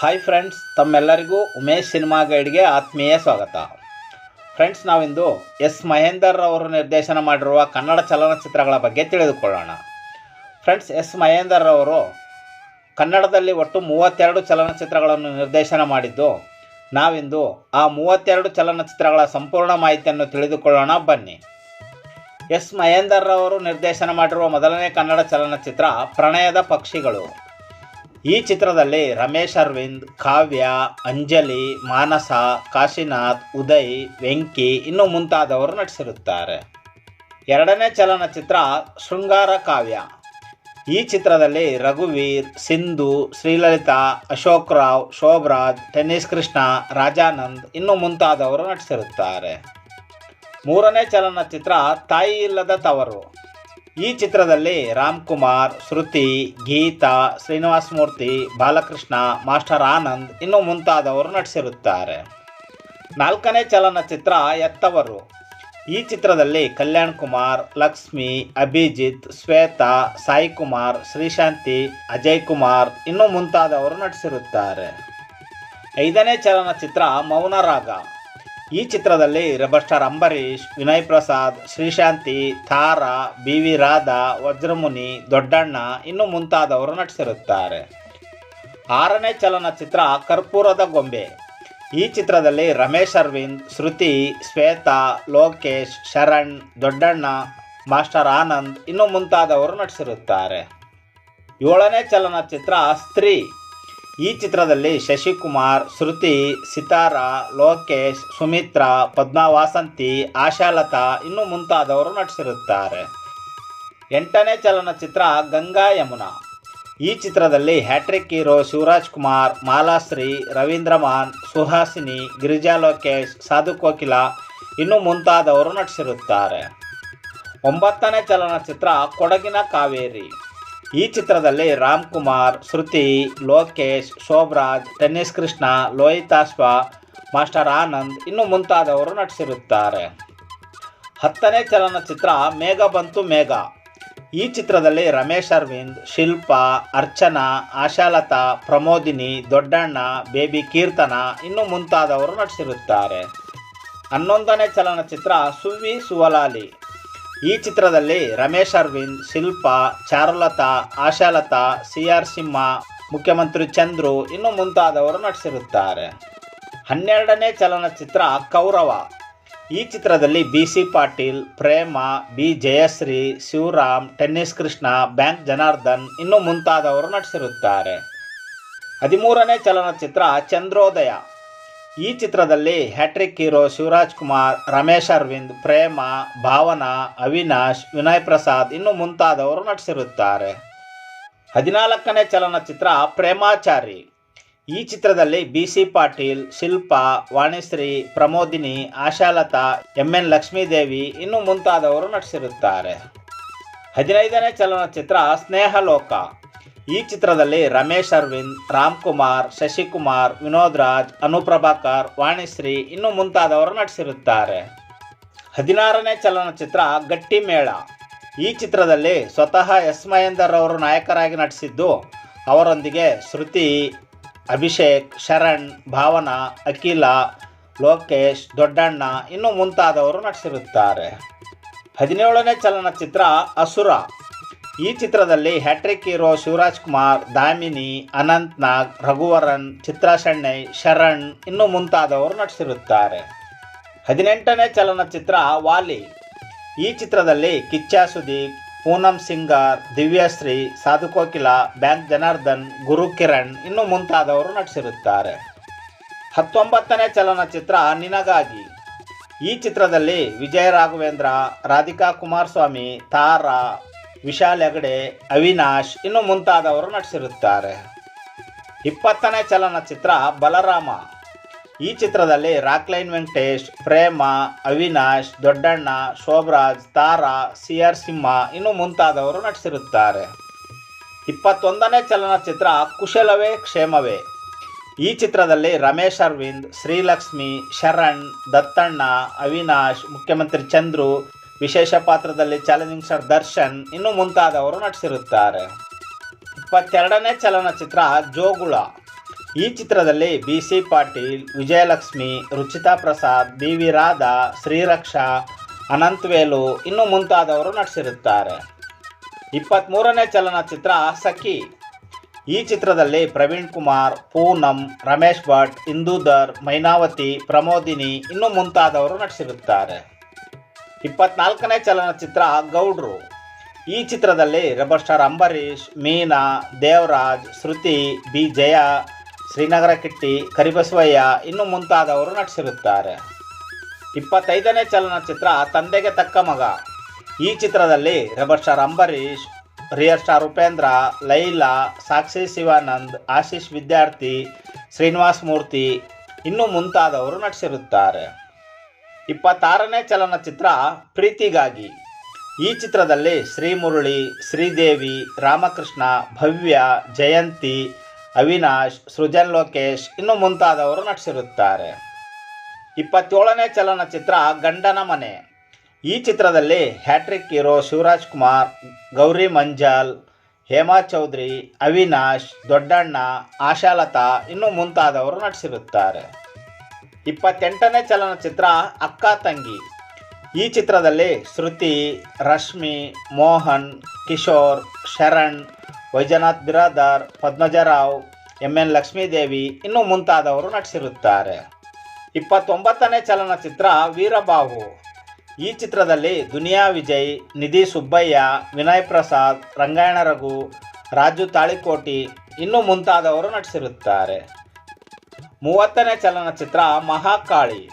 Hi friends ತಮ್ಮೆಲ್ಲರಿಗೂ Umesh cinema ಗೈಡ್ಗೆ ಆತ್ಮೀಯ ಸ್ವಾಗತ. ಫ್ರೆಂಡ್ಸ್ ನಾವಿಂದು ಎಸ್ ಮಹೇಂದರ್ ಅವರು ನಿರ್ದೇಶನ ಮಾಡಿರುವ ಕನ್ನಡ ಚಲನಚಿತ್ರಗಳ ಬಗ್ಗೆ ತಿಳಿದುಕೊಳ್ಳೋಣ. ಫ್ರೆಂಡ್ಸ್ ಎಸ್ ಮಹೇಂದರ್ ಅವರು ಕನ್ನಡದಲ್ಲಿ ಒಟ್ಟು ಮೂವತ್ತೆರಡು ಚಲನಚಿತ್ರಗಳನ್ನು ನಿರ್ದೇಶನ ಮಾಡಿದ್ದು, ನಾವಿಂದು ಆ ಮೂವತ್ತೆರಡು ಚಲನಚಿತ್ರಗಳ ಸಂಪೂರ್ಣ ಮಾಹಿತಿಯನ್ನು ತಿಳಿದುಕೊಳ್ಳೋಣ, ಬನ್ನಿ. ಎಸ್ ಮಹೇಂದರ್ ಅವರು ನಿರ್ದೇಶನ ಮಾಡಿರುವ ಮೊದಲನೇ ಕನ್ನಡ ಚಲನಚಿತ್ರ, ಪ್ರಣಯದ ಪಕ್ಷಿಗಳು. ಈ ಚಿತ್ರದಲ್ಲಿ ರಮೇಶ್ ಅರವಿಂದ್, ಕಾವ್ಯ, ಅಂಜಲಿ, ಮಾನಸ, ಕಾಶಿನಾಥ್, ಉದಯ್, ವೆಂಕಿ ಇನ್ನು ಮುಂತಾದವರು ನಟಿಸಿರುತ್ತಾರೆ. ಎರಡನೇ ಚಲನಚಿತ್ರ ಶೃಂಗಾರ ಕಾವ್ಯ. ಈ ಚಿತ್ರದಲ್ಲಿ ರಘುವೀರ್, ಸಿಂಧು, ಶ್ರೀಲಲಿತಾ, ಅಶೋಕ್ ರಾವ್, ಶೋಭರಾಜ್, ಟೆನ್ನಿಸ್ ಕೃಷ್ಣ, ರಾಜಾನಂದ್ ಇನ್ನು ಮುಂತಾದವರು ನಟಿಸಿರುತ್ತಾರೆ. ಮೂರನೇ ಚಲನಚಿತ್ರ ತಾಯಿ ಇಲ್ಲದ ತವರು. ಈ ಚಿತ್ರದಲ್ಲಿ ರಾಮ್ ಕುಮಾರ್ ಶ್ರುತಿ, ಗೀತಾ, ಶ್ರೀನಿವಾಸ ಮೂರ್ತಿ, ಬಾಲಕೃಷ್ಣ, ಮಾಸ್ಟರ್ ಆನಂದ್ ಇನ್ನು ಮುಂತಾದವರು ನಟಿಸಿರುತ್ತಾರೆ. ನಾಲ್ಕನೇ ಚಲನಚಿತ್ರ ಎತ್ತವರು. ಈ ಚಿತ್ರದಲ್ಲಿ ಕಲ್ಯಾಣ್ ಕುಮಾರ್, ಲಕ್ಷ್ಮಿ, ಅಭಿಜಿತ್, ಶ್ವೇತಾ, ಸಾಯಿ ಕುಮಾರ್, ಶ್ರೀಶಾಂತಿ, ಅಜಯ್ ಕುಮಾರ್ ಇನ್ನೂ ಮುಂತಾದವರು ನಟಿಸಿರುತ್ತಾರೆ. ಐದನೇ ಚಲನಚಿತ್ರ ಮೌನರಾಗ. ಈ ಚಿತ್ರದಲ್ಲಿ rebel star Ambareesh, Vinay Prasad, Srishanti, Tara B V Radha, Vajramuni, Doddanna ಇನ್ನು ಮುಂತಾದವರು ನಟಿಸಿರುತ್ತಾರೆ. ಆರನೇ ಚಲನಚಿತ್ರ ಕರ್ಪೂರದ ಗೊಂಬೆ. ಈ ಚಿತ್ರದಲ್ಲಿ ರಮೇಶ್ ಅರವಿಂದ್, ಶ್ರುತಿ, ಶ್ವೇತಾ, ಲೋಕೇಶ್, ಶರಣ್, ದೊಡ್ಡಣ್ಣ, ಮಾಸ್ಟರ್ ಆನಂದ್ ಇನ್ನು ಮುಂತಾದವರು ನಟಿಸಿರುತ್ತಾರೆ. ಏಳನೇ ಚಲನಚಿತ್ರ ಸ್ತ್ರೀ. ಈ ಚಿತ್ರದಲ್ಲಿ ಶಶಿಕುಮಾರ್, ಶ್ರುತಿ, ಸಿತಾರಾ, ಲೋಕೇಶ್, ಸುಮಿತ್ರಾ ಪದ್ಮಾ ವಾಸಂತಿ ಆಶಾಲತಾ ಇನ್ನು ಮುಂತಾದವರು ನಟಿಸಿರುತ್ತಾರೆ. ಎಂಟನೇ ಚಲನಚಿತ್ರ ಗಂಗಾ ಯಮುನಾ. ಈ ಚಿತ್ರದಲ್ಲಿ hat trick hero Shivaraj Kumar, Malashri, Ravindraman, Suhasini, Girija Lokesh, Sadhu Kokila ಇನ್ನು ಮುಂತಾದವರು ನಟಿಸಿರುತ್ತಾರೆ. ಒಂಬತ್ತನೇ ಚಲನಚಿತ್ರ ಕೊಡಗಿನ ಕಾವೇರಿ. ಈ ಚಿತ್ರದಲ್ಲಿ ರಾಮ್ ಕುಮಾರ್ ಶ್ರುತಿ, ಲೋಕೇಶ್, ಶೋಭರಾಜ್ ಟೆನ್ನಿಸ್ ಕೃಷ್ಣ ಲೋಹಿತಾಶ್ವ ಮಾಸ್ಟರ್ ಆನಂದ್ ಇನ್ನು ಮುಂತಾದವರು ನಟಿಸಿರುತ್ತಾರೆ. ಹತ್ತನೇ ಚಲನಚಿತ್ರ ಮೇಘ ಬಂತು ಮೇಘ. ಈ ಚಿತ್ರದಲ್ಲಿ ರಮೇಶ್ ಅರವಿಂದ್, ಶಿಲ್ಪಾ, ಅರ್ಚನಾ, ಆಶಾಲತಾ, ಪ್ರಮೋದಿನಿ, ದೊಡ್ಡಣ್ಣ, ಬೇಬಿ ಕೀರ್ತನ ಇನ್ನು ಮುಂತಾದವರು ನಟಿಸಿರುತ್ತಾರೆ. ಹನ್ನೊಂದನೇ ಚಲನಚಿತ್ರ ಸುವಿ ಸುವಲಾಲಿ. ಈ ಚಿತ್ರದಲ್ಲಿ ರಮೇಶ್ ಅರವಿಂದ್, ಶಿಲ್ಪಾ, ಚಾರುಲತಾ, ಆಶಾಲತಾ ಸಿ ಆರ್ ಸಿಂಹ, ಮುಖ್ಯಮಂತ್ರಿ ಚಂದ್ರು ಇನ್ನು ಮುಂತಾದವರು ನಟಿಸಿರುತ್ತಾರೆ. ಹನ್ನೆರಡನೇ ಚಲನಚಿತ್ರ ಕೌರವ. ಈ ಚಿತ್ರದಲ್ಲಿ B C Patil, Prema B Jayashree Shivaram, tennis Krishna, bank Janardhan ಇನ್ನು ಮುಂತಾದವರು ನಟಿಸಿರುತ್ತಾರೆ. ಹದಿಮೂರನೇ ಚಲನಚಿತ್ರ ಚಂದ್ರೋದಯ. ಈ ಚಿತ್ರದಲ್ಲಿ hat trick hero Shivaraj Kumar, Ramesh Aravind, Prema, Bhavana, Avinash, Vinay Prasad ಇನ್ನು ಮುಂತಾದವರು ನಟಿಸಿರುತ್ತಾರೆ. ಹದಿನಾಲ್ಕನೇ ಚಲನಚಿತ್ರ ಪ್ರೇಮಾಚಾರಿ. ಈ ಚಿತ್ರದಲ್ಲಿ B C Patil, Shilpa, Vanishree, Pramodini, Ashalatha, M N Lakshmidevi ಇನ್ನು ಮುಂತಾದವರು ನಟಿಸಿರುತ್ತಾರೆ. ಹದಿನೈದನೇ ಚಲನಚಿತ್ರ ಸ್ನೇಹಲೋಕ. ಈ ಚಿತ್ರದಲ್ಲಿ ರಮೇಶ್ ಅರವಿಂದ್ ರಾಮ್ ಕುಮಾರ್ ಶಶಿಕುಮಾರ್, ವಿನೋದ್ ರಾಜ್, ಅನುಪ್ರಭಾಕರ್, ವಾಣಿಶ್ರೀ ಇನ್ನು ಮುಂತಾದವರು ನಟಿಸಿರುತ್ತಾರೆ. ಹದಿನಾರನೇ ಚಲನಚಿತ್ರ ಗಟ್ಟಿ ಮೇಳ. ಈ ಚಿತ್ರದಲ್ಲಿ ಸ್ವತಃ ಎಸ್ ಮಹೇಂದರ್ ಅವರು ನಾಯಕರಾಗಿ ನಟಿಸಿದ್ದು, ಅವರೊಂದಿಗೆ ಶ್ರುತಿ, ಅಭಿಷೇಕ್, ಶರಣ್, ಭಾವನಾ, ಅಖಿಲ, ಲೋಕೇಶ್, ದೊಡ್ಡಣ್ಣ ಇನ್ನು ಮುಂತಾದವರು ನಟಿಸಿರುತ್ತಾರೆ. ಹದಿನೇಳನೇ ಚಲನಚಿತ್ರ ಅಸುರ. ಈ ಚಿತ್ರದಲ್ಲಿ hat trick hero Shivaraj Kumar, Damini, Ananth Nag, Raghuvaran, Chitra Shenoy, Sharan ಇನ್ನು ಮುಂತಾದವರು ನಟಿಸಿರುತ್ತಾರೆ. ಹದಿನೆಂಟನೇ ಚಲನಚಿತ್ರ ವಾಲಿ. ಈ ಚಿತ್ರದಲ್ಲಿ ಕಿಚ್ಚ ಸುದೀಪ್, ಪೂನಂ ಸಿಂಗಾರ್, ದಿವ್ಯಶ್ರೀ, ಸಾಧು ಕೋಕಿಲ ಬ್ಯಾಂಕ್ ಜನಾರ್ದನ್, ಗುರು ಕಿರಣ್ ಇನ್ನು ಮುಂತಾದವರು ನಟಿಸಿರುತ್ತಾರೆ. ಹತ್ತೊಂಬತ್ತನೇ ಚಲನಚಿತ್ರ ನಿನಗಾಗಿ. ಈ ಚಿತ್ರದಲ್ಲಿ ವಿಜಯ ರಾಘವೇಂದ್ರ, ರಾಧಿಕಾ ಕುಮಾರಸ್ವಾಮಿ, ತಾರಾ ವಿಶಾಲ್ ಹೆಗಡೆ, ಅವಿನಾಶ್ ಇನ್ನು ಮುಂತಾದವರು ನಟಿಸಿರುತ್ತಾರೆ. ಇಪ್ಪತ್ತನೇ ಚಲನಚಿತ್ರ ಬಲರಾಮ. ಈ ಚಿತ್ರದಲ್ಲಿ Rockline Venkatesh, Prema, Avinash, Doddanna, Shobharaj, Tara C R Simha ಇನ್ನು ಮುಂತಾದವರು ನಟಿಸಿರುತ್ತಾರೆ. ಇಪ್ಪತ್ತೊಂದನೇ ಚಲನಚಿತ್ರ ಕುಶಲವೇ, ಕ್ಷೇಮವೇ. ಈ ಚಿತ್ರದಲ್ಲಿ ರಮೇಶ್ ಅರವಿಂದ್, ಶ್ರೀಲಕ್ಷ್ಮಿ, ಶರಣ್, ದತ್ತಣ್ಣ, ಅವಿನಾಶ್, ಮುಖ್ಯಮಂತ್ರಿ ಚಂದ್ರು ವಿಶೇಷ ಪಾತ್ರದಲ್ಲಿ ಚಾಲೆಂಜಿಂಗ್ ಸ್ಟಾರ್ ದರ್ಶನ್ ಇನ್ನು ಮುಂತಾದವರು ನಟಿಸಿರುತ್ತಾರೆ. ಇಪ್ಪತ್ತೆರಡನೇ ಚಲನಚಿತ್ರ ಜೋಗುಳ. ಈ ಚಿತ್ರದಲ್ಲಿ B C Patil, Vijayalakshmi, Ruchitha Prasad B V Radha, Shriraksha Ananthavelu ಇನ್ನು ಮುಂತಾದವರು ನಟಿಸಿರುತ್ತಾರೆ. ಇಪ್ಪತ್ತ್ಮೂರನೇ ಚಲನಚಿತ್ರ ಸಖಿ. ಈ ಚಿತ್ರದಲ್ಲಿ ಪ್ರವೀಣ್ ಕುಮಾರ್, ಪೂನಂ, ರಮೇಶ್ ಭಟ್, ಇಂದೂಧರ್, ಮೈನಾವತಿ, ಪ್ರಮೋದಿನಿ ಇನ್ನು ಮುಂತಾದವರು ನಟಿಸಿರುತ್ತಾರೆ. ಇಪ್ಪತ್ನಾಲ್ಕನೇ ಚಲನಚಿತ್ರ ಗೌಡ್ರು. ಈ ಚಿತ್ರದಲ್ಲಿ rebel star Ambareesh Meena, Devaraj, Shruti B Jaya Srinagara Kitty, Karibasavaiah ಇನ್ನು ಮುಂತಾದವರು ನಟಿಸಿರುತ್ತಾರೆ. ಇಪ್ಪತ್ತೈದನೇ ಚಲನಚಿತ್ರ ತಂದೆಗೆ ತಕ್ಕ ಮಗ. ಈ ಚಿತ್ರದಲ್ಲಿ rebel star Ambareesh real star Upendra, Laila, Sakshi Shivanand, Ashish Vidyarthi, Srinivas Murthy ಇನ್ನು ಮುಂತಾದವರು ನಟಿಸಿರುತ್ತಾರೆ. ಇಪ್ಪತ್ತಾರನೇ ಚಲನಚಿತ್ರ ಪ್ರೀತಿಗಾಗಿ. ಈ ಚಿತ್ರದಲ್ಲಿ ಶ್ರೀಮುರಳಿ, ಶ್ರೀದೇವಿ, ರಾಮಕೃಷ್ಣ, ಭವ್ಯ, ಜಯಂತಿ, ಅವಿನಾಶ್, ಸೃಜನ್ ಲೋಕೇಶ್ ಇನ್ನು ಮುಂತಾದವರು ನಟಿಸಿರುತ್ತಾರೆ. ಇಪ್ಪತ್ತೇಳನೇ ಚಲನಚಿತ್ರ ಗಂಡನ ಮನೆ. ಈ ಚಿತ್ರದಲ್ಲಿ ಹ್ಯಾಟ್ರಿಕ್ ಹೀರೋ ಶಿವರಾಜ್ ಕುಮಾರ್, ಗೌರಿ ಮಂಜಾಲ್, ಹೇಮಾ ಚೌಧರಿ, ಅವಿನಾಶ್, ದೊಡ್ಡಣ್ಣ, ಆಶಾಲತಾ ಇನ್ನು ಮುಂತಾದವರು ನಟಿಸಿರುತ್ತಾರೆ. ಇಪ್ಪತ್ತೆಂಟನೇ ಚಲನಚಿತ್ರ ಅಕ್ಕ ತಂಗಿ. ಈ ಚಿತ್ರದಲ್ಲಿ ಶ್ರುತಿ, ರಶ್ಮಿ, ಮೋಹನ್, ಕಿಶೋರ್, ಶರಣ್, ವೈಜನಾಥ್ ಬಿರಾದಾರ್, ಪದ್ಮಜರಾವ್ ಎಂ ಎನ್ ಲಕ್ಷ್ಮೀದೇವಿ ಇನ್ನೂ ಮುಂತಾದವರು ನಟಿಸಿರುತ್ತಾರೆ. ಇಪ್ಪತ್ತೊಂಬತ್ತನೇ ಚಲನಚಿತ್ರ ವೀರಬಾಹು. ಈ ಚಿತ್ರದಲ್ಲಿ ದುನಿಯಾ ವಿಜಯ್, ನಿಧಿ ಸುಬ್ಬಯ್ಯ, ವಿನಯ್ ಪ್ರಸಾದ್, ರಂಗಾಯಣ ರಘು, ರಾಜು ತಾಳಿಕೋಟಿ ಇನ್ನೂ ಮುಂತಾದವರು ನಟಿಸಿರುತ್ತಾರೆ. ಮೂವತ್ತನೇ ಚಲನಚಿತ್ರ ಮಹಾಕಾಳಿ.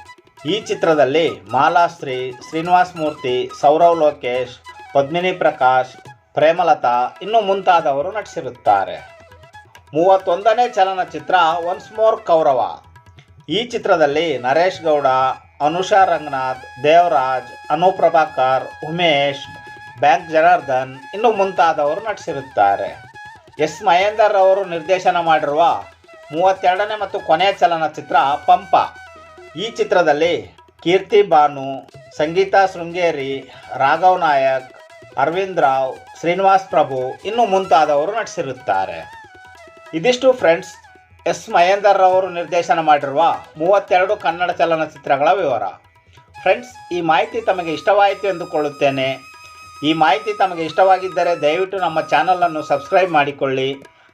ಈ ಚಿತ್ರದಲ್ಲಿ ಮಾಲಾಶ್ರೀ, ಶ್ರೀನಿವಾಸ್ ಮೂರ್ತಿ, ಸೌರವ್ ಲೋಕೇಶ್, ಪದ್ಮಿನಿ ಪ್ರಕಾಶ್, ಪ್ರೇಮಲತಾ ಇನ್ನು ಮುಂತಾದವರು ನಟಿಸಿರುತ್ತಾರೆ. ಮೂವತ್ತೊಂದನೇ ಚಲನಚಿತ್ರ ಒನ್ಸ್ ಮೋರ್ ಕೌರವ. ಈ ಚಿತ್ರದಲ್ಲಿ ನರೇಶ್ ಗೌಡ, ಅನುಷಾ ರಂಗನಾಥ್, ದೇವರಾಜ್ ಅನು ಪ್ರಭಾಕರ್ ಉಮೇಶ್, ಬ್ಯಾಂಕ್ ಜನಾರ್ದನ್ ಇನ್ನು ಮುಂತಾದವರು ನಟಿಸಿರುತ್ತಾರೆ. ಎಸ್ ಮಹೇಂದರ್ ಅವರು ನಿರ್ದೇಶನ ಮಾಡಿರುವ ಮೂವತ್ತೆರಡನೇ ಮತ್ತು ಕೊನೆಯ ಚಲನಚಿತ್ರ ಪಂಪ. ಈ ಚಿತ್ರದಲ್ಲಿ ಕೀರ್ತಿ ಬಾನು, ಸಂಗೀತಾ ಶೃಂಗೇರಿ, ರಾಘವ್ ನಾಯಕ್, ಅರವಿಂದ್ ರಾವ್, ಶ್ರೀನಿವಾಸ್ ಪ್ರಭು ಇನ್ನು ಮುಂತಾದವರು ನಟಿಸಿರುತ್ತಾರೆ. ಇದಿಷ್ಟು ಫ್ರೆಂಡ್ಸ್ ಎಸ್ ಮಹೇಂದರ್ ರವರು ನಿರ್ದೇಶನ ಮಾಡಿರುವ ಮೂವತ್ತೆರಡು ಕನ್ನಡ ಚಲನಚಿತ್ರಗಳ ವಿವರ. ಫ್ರೆಂಡ್ಸ್ ಈ ಮಾಹಿತಿ ತಮಗೆ ಇಷ್ಟವಾಯಿತು ಎಂದುಕೊಳ್ಳುತ್ತೇನೆ. ಈ ಮಾಹಿತಿ ತಮಗೆ ಇಷ್ಟವಾಗಿದ್ದರೆ ದಯವಿಟ್ಟು ನಮ್ಮ ಚಾನಲನ್ನು ಸಬ್ಸ್ಕ್ರೈಬ್ ಮಾಡಿಕೊಳ್ಳಿ.